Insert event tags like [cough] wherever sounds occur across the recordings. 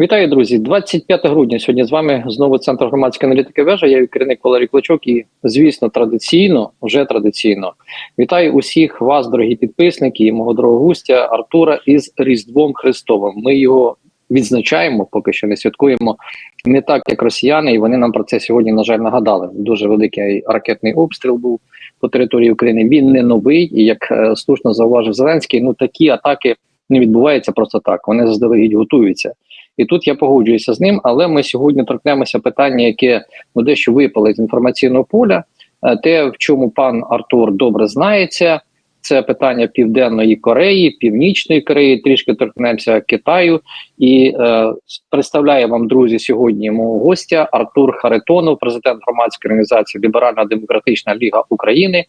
Вітаю, друзі! 25 грудня. Сьогодні з вами знову центр громадської аналітики вежа. Я керівник Валерій Клочок. І звісно, традиційно, вже традиційно, вітаю усіх вас, дорогі підписники, і мого дорогого гостя Артура із Різдвом Христовим. Ми його відзначаємо, поки що не святкуємо не так, як росіяни, і вони нам про це сьогодні, на жаль, нагадали. Дуже великий ракетний обстріл був по території України. Він не новий, і як е, слушно зауважив Зеленський, ну такі атаки не відбуваються просто так. Вони заздалегідь готуються. І тут я погоджуюся з ним, але ми сьогодні торкнемося питання, яке ну, дещо випало з інформаційного поля. Е, Те, в чому пан Артур добре знається, це питання Південної Кореї, Північної Кореї, трішки торкнемося Китаю. І е, представляю вам, друзі, сьогодні мого гостя Артур Харитонов, президент громадської організації Ліберальна Демократична Ліга України.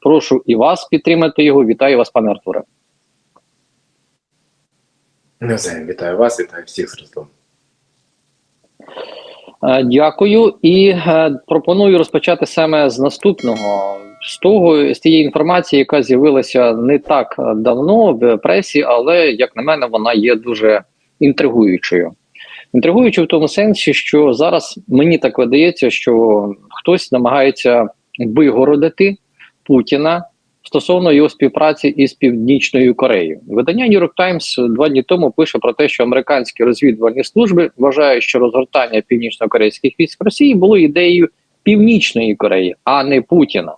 Прошу і вас підтримати його. Вітаю вас, пане Артуре. Навзаєм вітаю вас, вітаю всіх з Різдвом. Е, Дякую і е, пропоную розпочати саме з наступного з того з тієї інформації, яка з'явилася не так е, давно в пресі, але як на мене, вона є дуже інтригуючою. Інтригуючою в тому сенсі, що зараз мені так видається, що хтось намагається вигородити Путіна стосовно його співпраці із Північною Кореєю. Видання New York Times два дні тому пише про те, що американські розвідувальні служби вважають, що розгортання північно-корейських військ Росії було ідеєю Північної Кореї, а не Путіна.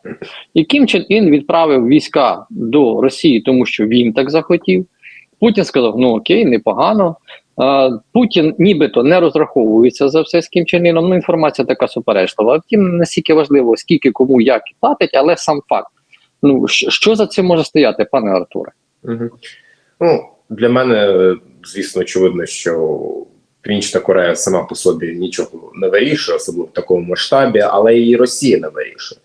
І Кім Чен Ін відправив війська до Росії, тому що він так захотів. Путін сказав: ну окей, непогано. Путін нібито не розраховується за все з Кім Чен Іном. Ну інформація така суперечлива. Втім, настільки важливо, скільки кому як платить, але сам факт. Ну що за цим може стояти, пане Артуре? Угу. Ну, для мене, звісно, очевидно, що Північна Корея сама по собі нічого не вирішує, особливо в такому масштабі, але і Росія не вирішує.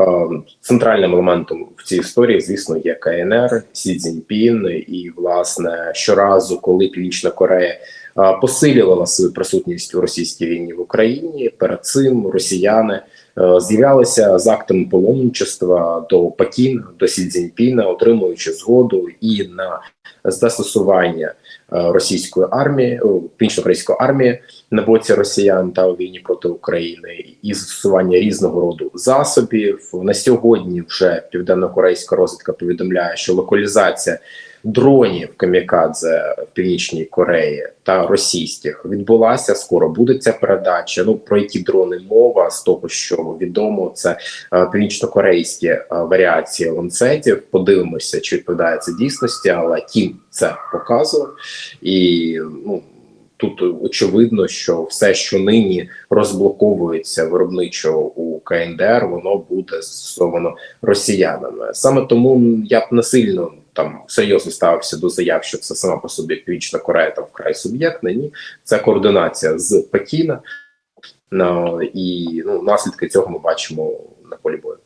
Е, Центральним елементом в цій історії, звісно, є КНР, Сі Цзіньпін, і власне щоразу, коли Північна Корея е, посилювала свою присутність у російській війні в Україні, перед цим росіяни з'являлися з актами паломничества до Пекіна, до Сі Цзіньпіна, отримуючи згоду і на застосування е, російської армії, північно-корейської армії на боці росіян та у війні проти України, і застосування різного роду засобів. На сьогодні вже південно-корейська розвідка повідомляє, що локалізація дронів камікадзе в північній Кореї та російських відбулася. Скоро буде ця передача. Ну про які дрони мова з того, що відомо, це е, північно-корейські е, варіації ланцетів. Подивимося, чи відповідає це дійсності, але Кім це показував і ну. Тут очевидно, що все, що нині розблоковується виробничо у КНДР, воно буде застосовано росіянами. Саме тому я б не сильно там серйозно ставився до заяв, що це сама по собі Північна Корея там вкрай суб'єктна. Ні, це координація з Пекіна. І ну, наслідки цього ми бачимо на полі бою.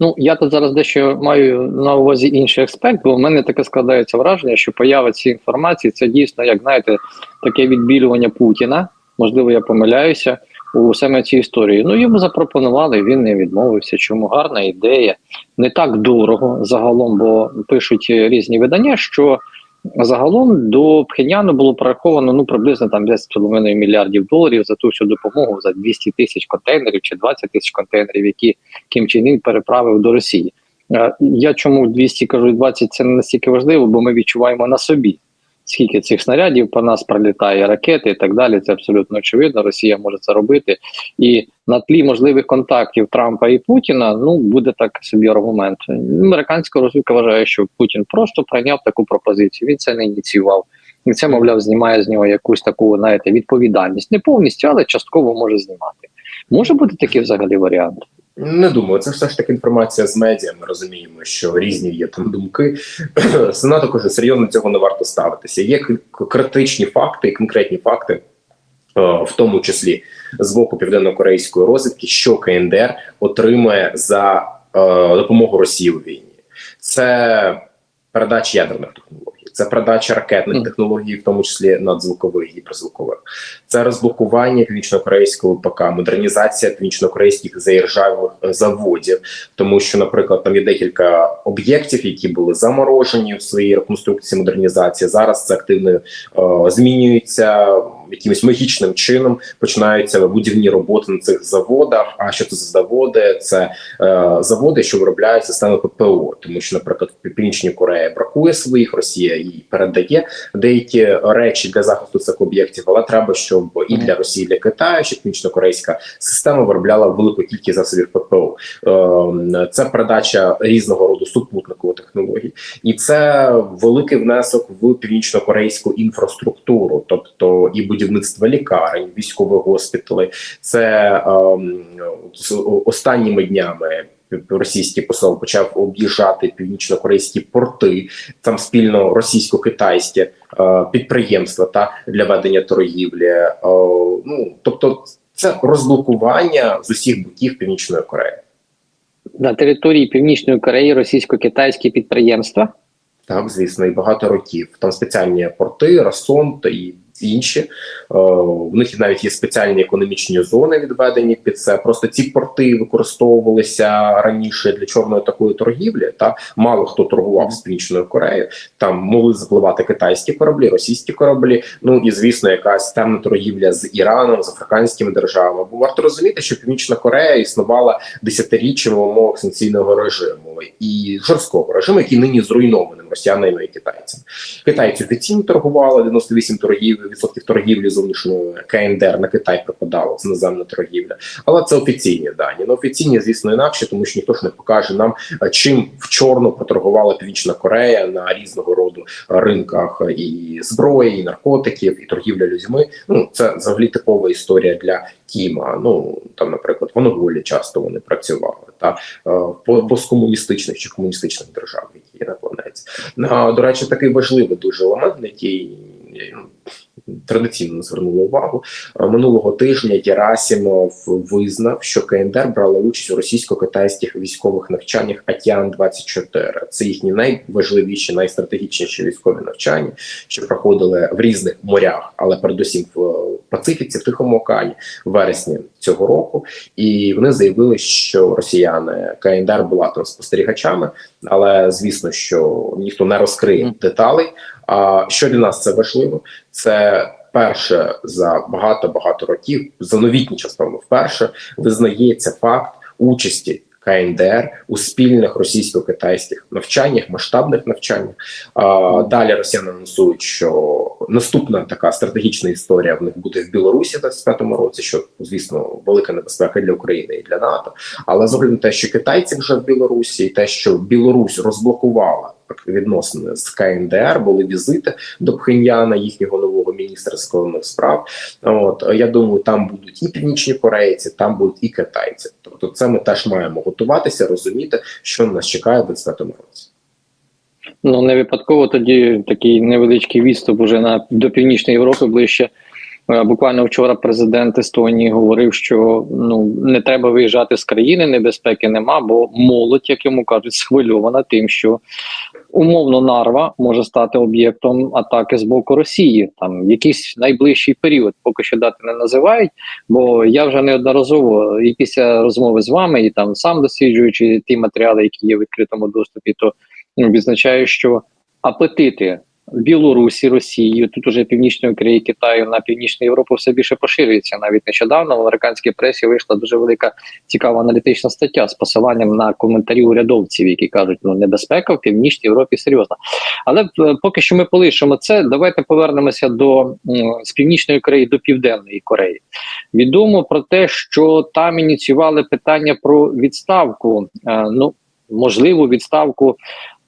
Ну я тут зараз дещо маю на увазі інший аспект, бо в мене таке складається враження, що поява цієї інформації це дійсно, як знаєте, таке відбілювання Путіна. Можливо, я помиляюся у саме цій історії. Ну йому запропонували, він не відмовився. Чому гарна ідея? Не так дорого загалом, бо пишуть різні видання, що загалом до Пхеняну було пораховано ну приблизно там 10,5 мільярдів доларів за ту всю допомогу за 200 тисяч контейнерів чи 20 тисяч контейнерів, які Кім Чен Ін переправив до Росії. Е, Я чому 200 кажу і 20 це не настільки важливо, бо ми відчуваємо на собі, скільки цих снарядів по нас прилітає ракети і так далі. Це абсолютно очевидно. Росія може це робити. І на тлі можливих контактів Трампа і Путіна ну буде так собі аргумент. Американська розвідка вважає, що Путін просто прийняв таку пропозицію. Він це не ініціював. І це, мовляв, знімає з нього якусь таку, знаєте, відповідальність. Не повністю, але частково може знімати. Може бути такий взагалі варіант. Не думаю, це все ж таки інформація з медіа. Ми розуміємо, що різні є там думки. [clears throat] Сена також серйозно цього не варто ставитися. Є критичні факти і конкретні факти, е, в тому числі з боку південно-корейської розвідки, що КНДР отримує за е, допомогу Росії у війні. Це передача ядерних технологій. Це передача ракетних mm. технологій, в тому числі надзвукових гіперзвукових, це розблокування північно-корейського ПК, модернізація північно-корейських заіржавих е, заводів, тому що, наприклад, там є декілька об'єктів, які були заморожені в своїй реконструкції модернізації. Зараз це активно е, змінюється якимось магічним чином. Починаються будівні роботи на цих заводах. А що це за заводи? Це е, заводи, що виробляють системи ППО, тому що, наприклад, Північній Кореї бракує своїх, Росія їй передає деякі речі для захисту цих об'єктів, але треба, щоб і для Росії, і для Китаю, щоб північно-корейська система виробляла велику кількість засобів ППО. Е, це передача різного роду супутникових технологій, і це великий внесок в північно-корейську інфраструктуру, тобто і будівництво лікарень, військових госпіталей. Це з останніми днями. Російський посол почав об'їжджати північно-корейські порти, там спільно російсько-китайські е, підприємства та для ведення торгівлі. Е, ну тобто, це розблокування з усіх боків Північної Кореї. На території Північної Кореї російсько-китайські підприємства. Так, звісно, і багато років. Там спеціальні порти, Расон та і інші. Е, в них навіть є спеціальні економічні зони відведені під це. Просто ці порти використовувалися раніше для чорної такої торгівлі. Та мало хто торгував з Північною Кореєю. Там могли запливати китайські кораблі, російські кораблі. Ну і звісно, якась темна торгівля з Іраном, з африканськими державами. Бо варто розуміти, що Північна Корея існувала десятиріччями в умовах санкційного режиму і жорсткого режиму, який нині зруйнованим росіянами і китайцями. Китайці офіційно торгували 98 торгів відсотків торгівлі зовнішньої КНДР на Китай припадало з іноземна торгівля, але це офіційні дані. Ну офіційні, звісно, інакше, тому що ніхто ж не покаже нам, е, чим в чорну поторгувала Північна Корея на різного роду ринках і зброї, і наркотиків, і торгівля людьми. Ну це взагалі типова історія для Кіма. Ну там, наприклад, в Монголії часто вони працювали та е, в посткомуністичних чи комуністичних держав, які на До речі, такий важливий дуже елемент, на який традиційно звернули увагу. Минулого тижня Єрасімов визнав, що КНДР брала участь у російсько-китайських військових навчаннях Атіан 24 Це їхні найважливіші, найстратегічніші військові навчання, що проходили в різних морях, але передусім в Пацифіці, в Тихому океані, вересні цього року. І вони заявили, що росіяни КНДР була там спостерігачами, але звісно, що ніхто не розкриє деталей. А що для нас це важливо? Це перше за багато багато років, за новітній час, певно, вперше визнається факт участі КНДР у спільних російсько-китайських навчаннях, масштабних навчаннях. А, далі росіяни анонсують, що наступна така стратегічна історія в них буде в Білорусі в 25-му році, що звісно велика небезпека для України і для НАТО. Але з огляду на те, що китайці вже в Білорусі, і те, що Білорусь розблокувала відносини з КНДР, були візити до Пхеньяна, їхнього нового міністра закордонних справ. От я думаю, там будуть і північні корейці, там будуть і китайці. Тобто, це ми теж маємо готуватися, розуміти, що нас чекає в 25-му році. Ну не випадково тоді такий невеличкий відступ уже на до північної Європи ближче. Е, Буквально вчора президент Естонії говорив, що ну не треба виїжджати з країни, небезпеки нема, бо молодь, як йому кажуть, схвильована тим, що умовно нарва може стати об'єктом атаки з боку Росії. Там якийсь найближчий період, поки що дати не називають. Бо я вже неодноразово і після розмови з вами, і там сам досліджуючи ті матеріали, які є в відкритому доступі, то ну, відзначаю, що апетити Білорусі, Росії, тут уже Північної Кореї, Китаю на Північну Європу все більше поширюється. Навіть нещодавно в американській пресі вийшла дуже велика цікава аналітична стаття з посиланням на коментарі урядовців, які кажуть, ну небезпека в Північній Європі серйозна. Але е, поки що ми полишимо це. Давайте повернемося до з Північної Кореї до Південної Кореї. Відомо про те, що там ініціювали питання про відставку. Е, ну можливу відставку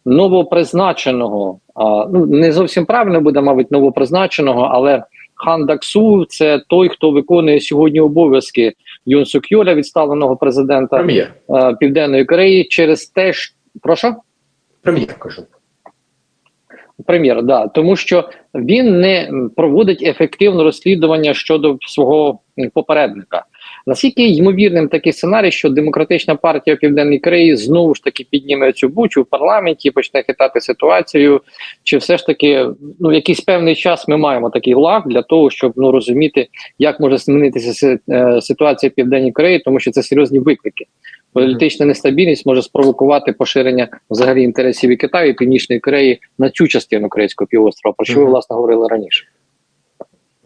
новопризначеного, а, ну не зовсім правильно буде, мабуть, новопризначеного, але Хан Даксу це той, хто виконує сьогодні обов'язки Юн Сук Йоля, відставленого президента Прем'єр, е, Південної Кореї, через те, що прошу прем'єр кажу. прем'єр, да тому що він не проводить ефективне розслідування щодо свого попередника. Наскільки ймовірним такий сценарій, що демократична партія Південної Кореї знову ж таки підніме цю бучу в парламенті, почне хитати ситуацію, чи все ж таки ну якийсь певний час ми маємо такий лаг для того, щоб ну розуміти, як може змінитися е, ситуація в Південній Кореї, тому що це серйозні виклики. Політична нестабільність може спровокувати поширення взагалі інтересів і Китаю і Північної Кореї на цю частину Корейського півострова, про що ви власне говорили раніше.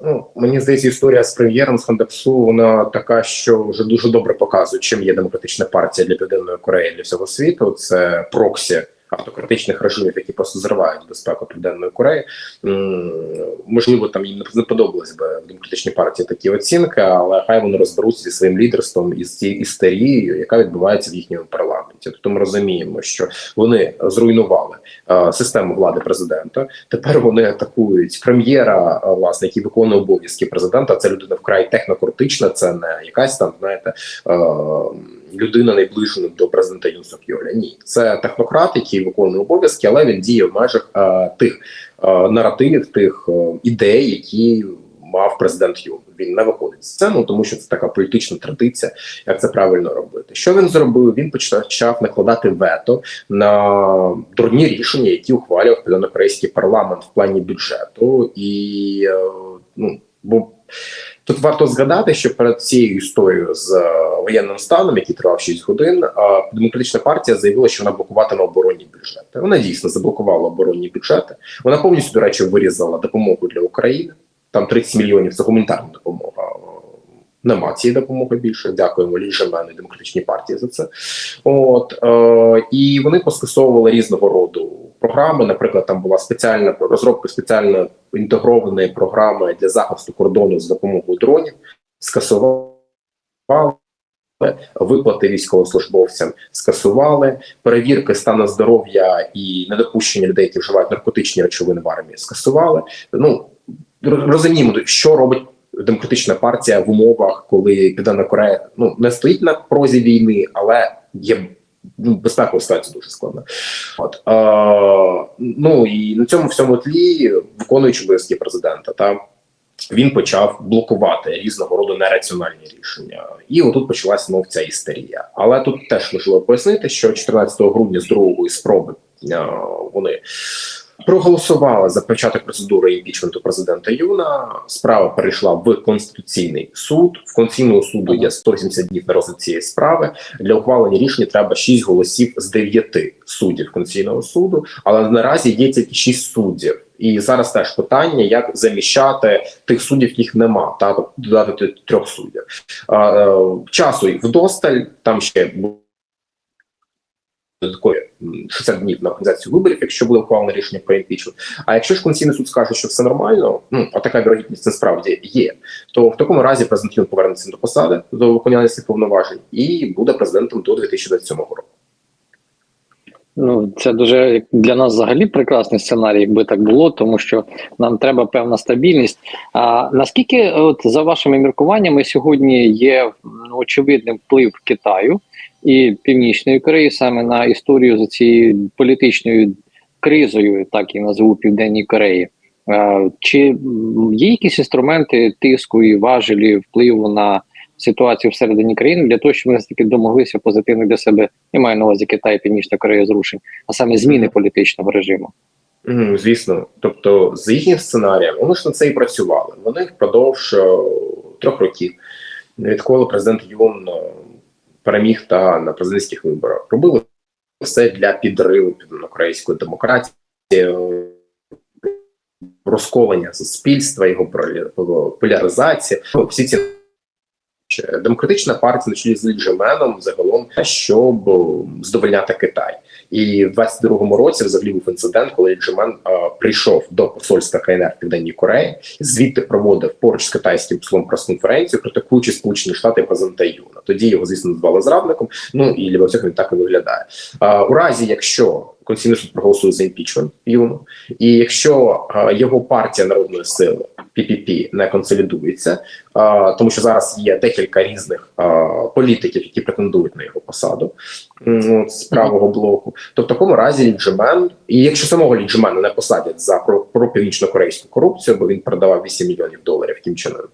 Ну, мені здається, історія з прем'єром з Хандапсу, вона така, що вже дуже добре показує, чим є демократична партія для Південної Кореї для всього світу. Це проксі автократичних режимів, які просто зривають безпеку Південної Кореї. Можливо, там їм не подобались би в демократичній партії такі оцінки, але хай вони розберуться зі своїм лідерством і з цією істерією, яка відбувається в їхньому парламенті. Тобто ми розуміємо, що вони зруйнували е, систему влади президента. Тепер вони атакують прем'єра, е, власне, який виконує обов'язки президента. Це людина вкрай технократична, це не якась там, знаєте, е, людина найближена до президента Юн Йоля. Ні, це технократ, який виконує обов'язки, але він діє в межах е, тих е, наративів, тих е, ідей, які мав президент Юн. Він не виходить з сцену, тому що це така політична традиція, як це правильно робити. Що він зробив? Він почав накладати вето на дурні рішення, які ухвалював південнокорейський парламент в плані бюджету, і е, ну бо. Тут варто згадати, що перед цією історією з е, воєнним станом, який тривав 6 годин, е, демократична партія заявила, що вона блокуватиме оборонні бюджети. Вона дійсно заблокувала оборонні бюджети. Вона повністю, до речі, вирізала допомогу для України. Там 30 мільйонів це гуманітарна допомога. Нема цієї допомоги більше. Дякуємо Ліжемену і демократичній партії за це. От е, і вони поскасовували різного роду програми. Наприклад, там була спеціальна розробка спеціально інтегрованої програми для захисту кордону з допомогою дронів. Скасували виплати військовослужбовцям, скасували перевірки стану здоров'я і недопущення людей, які вживають наркотичні речовини в армії. Скасували. Ну розуміємо, що робить демократична партія в умовах, коли Південна Корея ну не стоїть на прозі війни, але є ну, безпекова ситуація дуже складна. От е, ну і на цьому всьому тлі, виконуючи обов'язки президента, та він почав блокувати різного роду нераціональні рішення, і отут почалася мов ця істерія. Але тут теж важливо пояснити, що 14 грудня з другої спроби вони проголосували за початок процедури імпічменту президента Юна. Справа перейшла в конституційний суд. В конституційного суду є 180 днів на розгляд цієї справи. Для ухвалення рішення треба 6 голосів з 9 суддів конституційного суду. Але наразі є тільки 6 суддів. І зараз теж питання, як заміщати тих суддів, яких нема, та тобто додати трьох суддів. Е, часу вдосталь там ще додаткові 60 днів на організацію виборів, якщо буде ухвалене рішення про імпічмент. А якщо ж Конституційний суд скаже, що все нормально, ну а така вірогідність насправді є, то в такому разі президент повернеться до посади до виконання цих повноважень і буде президентом до 2027 року. Ну, це дуже для нас взагалі прекрасний сценарій, якби так було, тому що нам треба певна стабільність. А наскільки, от за вашими міркуваннями, сьогодні є ну, очевидним вплив Китаю і Північної Кореї саме на історію за цією політичною кризою, так і назву Південній Кореї? Чи є якісь інструменти тиску і важелі впливу на ситуацію всередині країни для того, щоб ми таки домоглися позитивних для себе, я маю на увазі Китай і Північна Корея зрушень, а саме зміни політичного режиму? Мгм, Звісно, тобто за їхнім сценарієм вони ж на це і працювали. Вони впродовж е, трьох років, відколи президент Юн е, переміг та на президентських виборах, робили все для підриву південнокорейської демократії, розковання суспільства, його Ну, Всі ці демократична партія на чолі з Лі Джеменом загалом, щоб задовольняти Китай. І в 22-му році взагалі був інцидент, коли Джемен прийшов до посольства КНР Південній Кореї, звідти проводив поруч з китайським послом прес-конференцію, критикуючи Сполучені Штати президента Юна. Тоді його, звісно, назвали зрадником. Ну і для багатьох він так і виглядає. Е, у разі, якщо Конституційний суд проголосує за імпічмент Юну, і якщо е, його партія народної сили ППП не консолідується, е, тому що зараз є декілька різних е, політиків, які претендують на його посаду. от, з правого блоку, то в такому разі Ліджемен, і якщо самого Ліджемена не посадять за про, про північно-корейську корупцію, бо він продавав 8 мільйонів доларів Чен Ыну,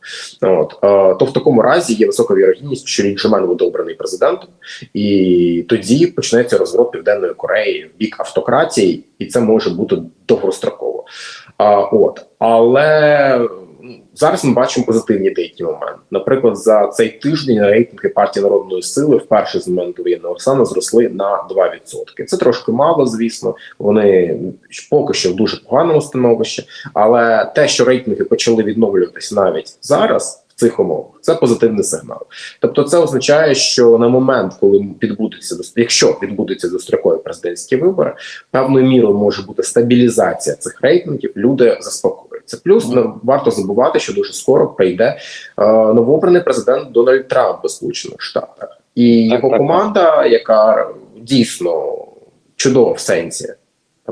от то в такому разі є висока вірогідність, що Ліджемен буде обраний президентом, і тоді почнеться розворот Південної Кореї в бік автократії, і це може бути довгостроково. А, от але зараз ми бачимо позитивні деякі моменти. Наприклад, за цей тиждень рейтинги партії народної сили вперше з моменту воєнного стану зросли на 2%. Це трошки мало, звісно. Вони поки що в дуже поганому становищі, але те, що рейтинги почали відновлюватись навіть зараз. В цих умовах це позитивний сигнал. Тобто, це означає, що на момент, коли відбудеться дос- якщо відбудуться дострокові президентські вибори, певною мірою може бути стабілізація цих рейтингів. Люди заспокоюються. Плюс не варто забувати, що дуже скоро прийде е, новообраний президент Дональд Трамп у Сполучених Штатах, і Так, його так, команда, яка дійсно чудова в сенсі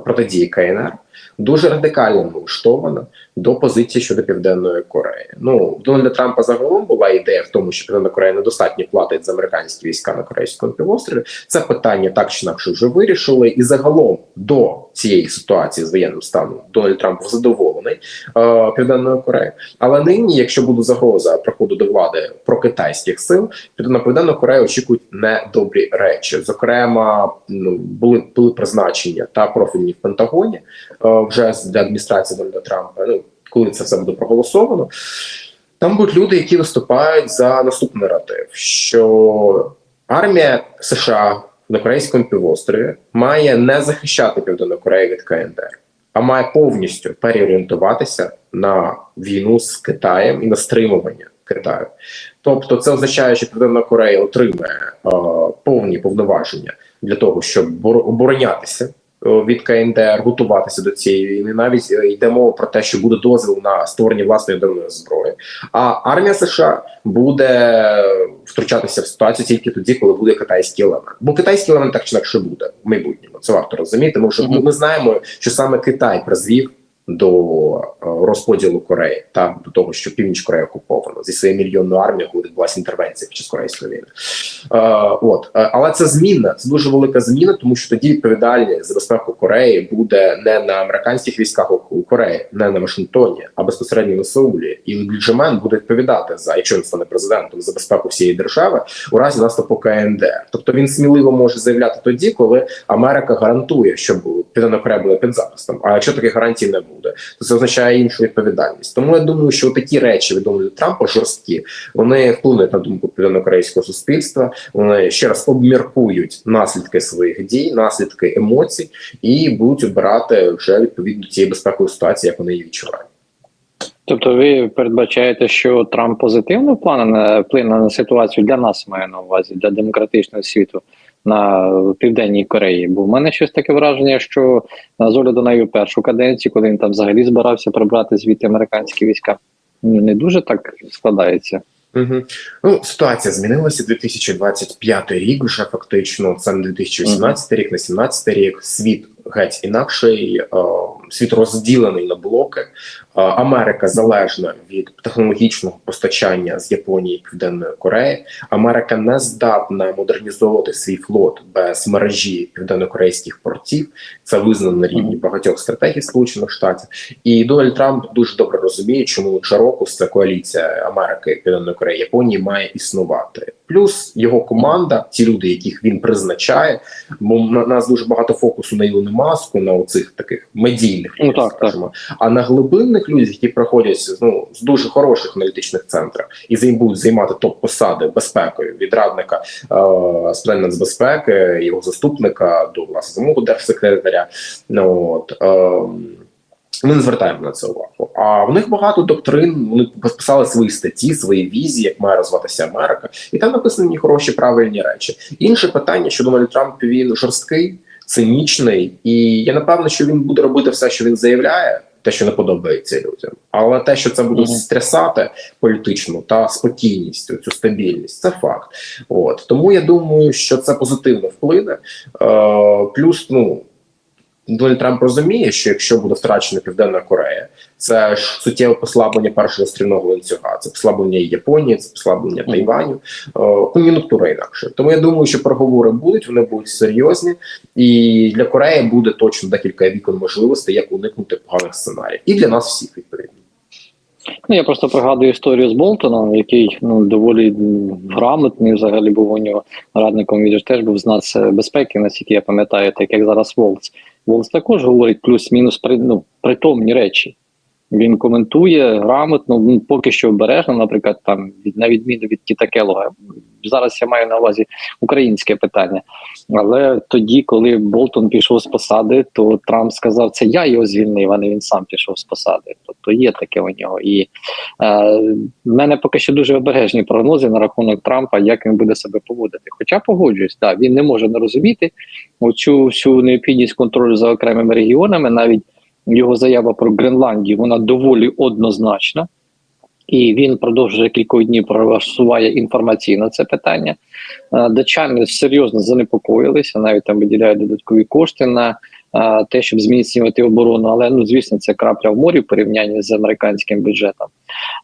протидії КНР, дуже радикально налаштована до позиції щодо Південної Кореї. Ну Дональда Трампа загалом була ідея в тому, що Південна Корея недостатньо платить за американські війська на корейському півострові. Це питання так чи інакше вже вирішили, і загалом до цієї ситуації з воєнним станом Дональд Трамп задоволений е, Південною Кореєю. Але нині, якщо буде загроза приходу до влади прокитайських сил, то на Південну Корею очікують недобрі речі. Зокрема, ну були були призначення та профільні в Пентагоні е, вже для адміністрації Дональда Трампа. Ну коли це все буде проголосовано. Там будуть люди, які виступають за наступний наратив, що армія США на Корейському півострові має не захищати Південну Корею від КНДР, а має повністю переорієнтуватися на війну з Китаєм і на стримування Китаю. Тобто, це означає, що Південна Корея отримає е, повні повноваження для того, щоб бор- оборонятися від КНДР, готуватися до цієї війни. Навіть е, йде мова про те, що буде дозвіл на створення власної ядерної зброї. А армія США буде втручатися в ситуацію тільки тоді, коли буде китайський елемент. Бо китайський елемент так чи інакше буде в майбутньому. Це варто розуміти. Тому що Мгм. ми знаємо, що саме Китай призвів до е, розподілу Кореї та до того, що північ Кореї окуповано зі своєю мільйонною армією, коли відбулася інтервенція під час корейської війни. Е, от Е, але це зміна, це дуже велика зміна, тому що тоді відповідальність за безпеку Кореї буде не на американських військах у Кореї, не на Вашингтоні, а безпосередньо на Сеулі. І Ліджемен буде відповідати за, якщо він стане президентом, за безпеку всієї держави у разі наступу КНДР. Тобто він сміливо може заявляти тоді, коли Америка гарантує, що Південна Корея буде під захистом. А якщо таких гарантій не буде, то це означає іншу відповідальність. Тому я думаю, що такі речі від Дональда Трампа жорсткі вони вплинуть на думку південнокорейського суспільства. Вони ще раз обміркують наслідки своїх дій, наслідки емоцій, і будуть обирати вже відповідно цієї безпекової ситуації, як вони її відчувають. Тобто, ви передбачаєте, що Трамп позитивно вплине на на ситуацію для нас, маю на увазі, для демократичного світу на південній Кореї? Бо в мене щось таке враження, що з огляду на його першу каденцію, коли він там взагалі збирався прибрати звідти американські війська, ну, не дуже так складається. Угу. Ну, ситуація змінилася 2025 рік. Вже фактично це не 2018 рік, не 17 рік. Світ геть інакший, е, світ розділений на блоки. Америка залежна від технологічного постачання з Японії і Південної Кореї. Америка не здатна модернізовувати свій флот без мережі південнокорейських портів. Це визнано на рівні багатьох стратегій Сполучених Штатів. І Дональд Трамп дуже добре розуміє, чому Джарокус, це коаліція Америки, Південної Кореї, Японії, має існувати. Плюс його команда, ті люди, яких він призначає, бо на нас дуже багато фокусу на Ілону Маску, на оцих таких медійних Ну, так, скажімо. А на глибинних людях, які проходять ну, з дуже хороших аналітичних центрів і займ- будуть займати топ-посади безпекою від радника е, з питань нацбезпеки, його заступника до власне самого держсекретаря. Ну, от, е, ми не звертаємо на це увагу. А в них багато доктрин. Вони писали свої статті, свої візії, як має розвиватися Америка, і там написані хороші правильні речі. Інше питання, що Дональд Трамп він жорсткий, цинічний, і я напевно, що він буде робити все, що він заявляє. Те, що не подобається людям, але те, що це буде стрясати політичну та спокійність, цю стабільність, це факт. От тому я думаю, що це позитивно вплине. Е, плюс, ну Дональд Трамп розуміє, що якщо буде втрачена Південна Корея, це ж суттєве послаблення першого стрільного ланцюга, це послаблення Японії, це послаблення Тайваню, е, кон'юнктура інакше. Тому я думаю, що переговори будуть, вони будуть серйозні, і для Кореї буде точно декілька вікон можливостей, як уникнути поганих сценаріїв, і для нас всіх відповідно. Ну, я просто пригадую історію з Болтоном, який ну доволі грамотний взагалі був у нього радником. Він теж був з нацбезпеки, наскільки я пам'ятаю, так як зараз Волц. Волц також говорить плюс-мінус при, ну, притомні речі. Він коментує грамотно, ну, поки що обережно, наприклад, там від на відміну від Кіта Келога. Зараз я маю на увазі українське питання. Але тоді, коли Болтон пішов з посади, то Трамп сказав, це я його звільнив, а не він сам пішов з посади. Тобто є таке у нього. І е, в мене поки що дуже обережні прогнози на рахунок Трампа, як він буде себе поводити. Хоча погоджуюсь, так, він не може не розуміти оцю всю необхідність контролю за окремими регіонами, навіть його заява про Гренландію, вона доволі однозначна. І він продовжує кілька днів просуває інформаційно це питання. Е, Датчани серйозно занепокоїлися, навіть там виділяють додаткові кошти на е, те, щоб зміцнювати оборону. Але ну звісно, це крапля в морі в порівнянні з американським бюджетом.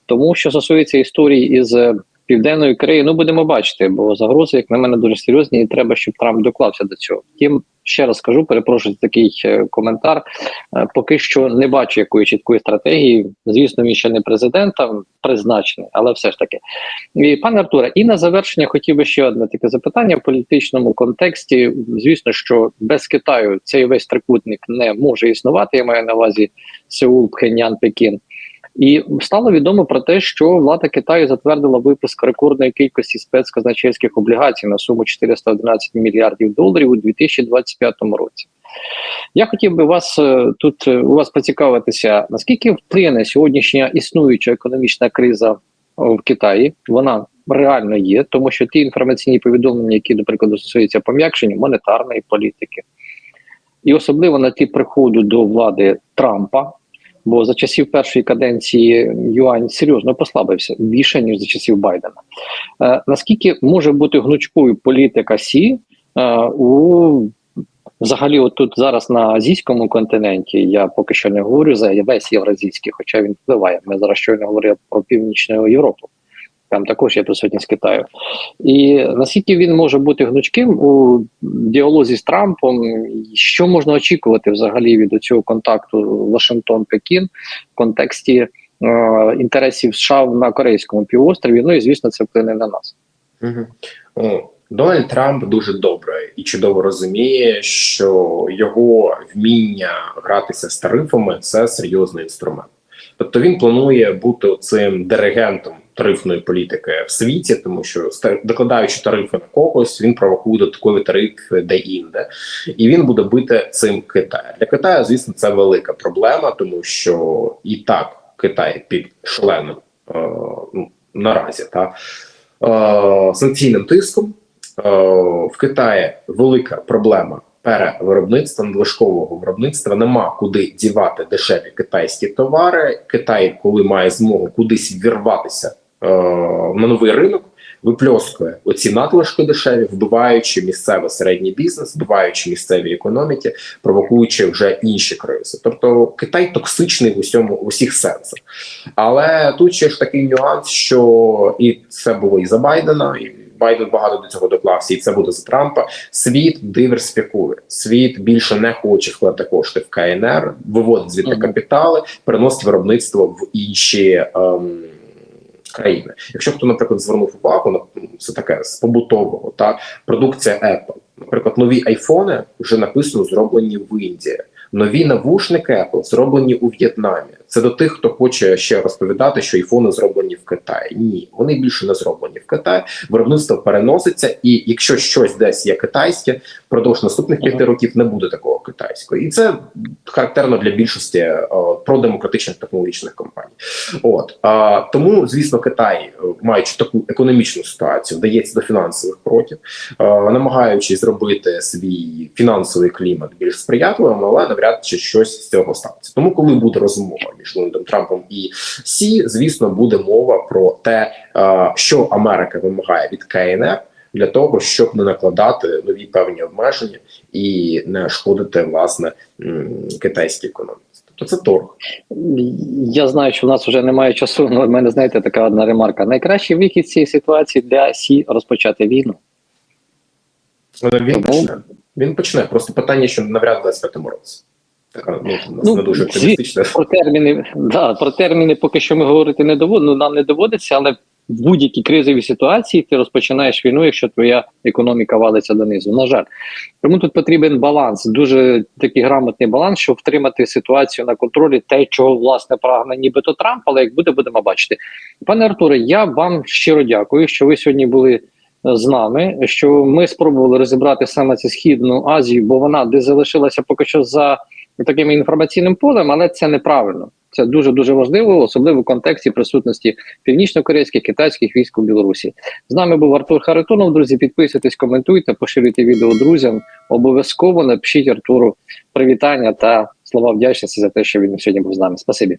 Тому що стосується історії із е, Південної Кореї, ну будемо бачити, бо загрози, як на мене, дуже серйозні, і треба, щоб Трамп доклався до цього. Втім, ще раз кажу, перепрошую за такий е, коментар. Е, Поки що не бачу якої чіткої стратегії. Звісно, він ще не президентом призначений, але все ж таки. І пане Артуре, і на завершення хотів би ще одне таке запитання в політичному контексті. Звісно, що без Китаю цей весь трикутник не може існувати. Я маю на увазі Сеул, Пхеньян, Пекін. І стало відомо про те, що влада Китаю затвердила випуск рекордної кількості спецказначейських облігацій на суму 411 мільярдів доларів у 2025 році. Я хотів би вас е, тут е, у вас поцікавитися, наскільки вплине сьогоднішня існуюча економічна криза в Китаї? Вона реально є, тому що ті інформаційні повідомлення, які, до прикладу, стосуються пом'якшення монетарної політики, і особливо на ті приходу до влади Трампа. Бо за часів першої каденції Юань серйозно послабився більше ніж за часів Байдена. Е, наскільки може бути гнучкою політика Сі е, у взагалі, от зараз на азійському континенті я поки що не говорю за весь євразійський, хоча він впливає. Ми зараз щойно говорили про північну Європу. Там також є присутність Китаю. І наскільки він може бути гнучким у діалозі з Трампом, що можна очікувати взагалі від цього контакту Вашингтон-Пекін в контексті е, інтересів США на Корейському півострові? Ну і звісно, це вплине на нас. Угу. Дональд Трамп дуже добре і чудово розуміє, що його вміння гратися з тарифами це серйозний інструмент. Тобто він планує бути цим диригентом тарифної політики в світі, тому що докладаючи тарифи на когось, він провокує додаткові тарифи де-інде, і він буде бити цим Китай. Для Китаю, звісно, це велика проблема, тому що і так Китай під шаленим е, ну, наразі та е, санкційним тиском. Е, в Китаї велика проблема перевиробництва, надлишкового виробництва. Нема куди дівати дешеві китайські товари. Китай, коли має змогу кудись вірватися на новий ринок, випльоскує оці надлишки дешеві, вбиваючи місцевий середній бізнес, вбиваючи місцеві економіки, провокуючи вже інші кризи. Тобто Китай токсичний в усьому в усіх сенсах. Але тут ще ж такий нюанс, що і це було і за Байдена, і Байден багато до цього доклався, і це буде за Трампа. Світ диверсифікує. Світ більше не хоче вкладати кошти в КНР, виводить звідти капітали, переносить виробництво в інші. Ем, країни. Якщо хто, наприклад, звернув увагу на це таке з побутового та продукція Apple. Наприклад, нові айфони вже написано зроблені в Індії. Нові навушники Apple зроблені у В'єтнамі. Це до тих, хто хоче ще розповідати, що айфони зроблені в Китаї. Ні, вони більше не зроблені в Китаї. Виробництво переноситься, і якщо щось десь є китайське, впродовж наступних п'яти років не буде такого китайського, і це характерно для більшості е, продемократичних технологічних компаній. От а, тому, звісно, Китай, е, маючи таку економічну ситуацію, вдається до фінансових кроків, е, намагаючись зробити свій фінансовий клімат більш сприятливим, але навряд чи щось з цього станеться. Тому, коли буде розмова між Дональдом Трампом і Сі, звісно, буде мова про те, е, що Америка вимагає від КНР. для того, щоб не накладати нові певні обмеження і не шкодити власне китайській економіці. Тобто це торг. Я знаю, що в нас вже немає часу, але в мене знаєте така одна ремарка. Найкращий вихід з цієї ситуації для Сі розпочати війну. Але він Тому- почне. Він почне. Просто питання, що навряд 25-му році. Така ну, Ну, не дуже оптимістична. Про терміни, да, про терміни поки що ми говорити не доводимо, ну, нам не доводиться, але в будь-якій кризовій ситуації ти розпочинаєш війну, якщо твоя економіка валиться донизу. На жаль, тому тут потрібен баланс, дуже такий грамотний баланс, щоб втримати ситуацію на контролі, те, чого власне прагне нібито Трамп, але як буде, будемо бачити. Пане Артуре, я вам щиро дякую, що ви сьогодні були е, з нами. Що ми спробували розібрати саме цю східну Азію, бо вона де залишилася поки що за таким інформаційним полем, але це неправильно. Це дуже дуже важливо, особливо в контексті присутності північно-корейських китайських військ у Білорусі. З нами був Артур Харитонов. Друзі, підписуйтесь, коментуйте, поширюйте відео друзям. Обов'язково напишіть Артуру привітання та слова вдячності за те, що він сьогодні був з нами. Спасибі.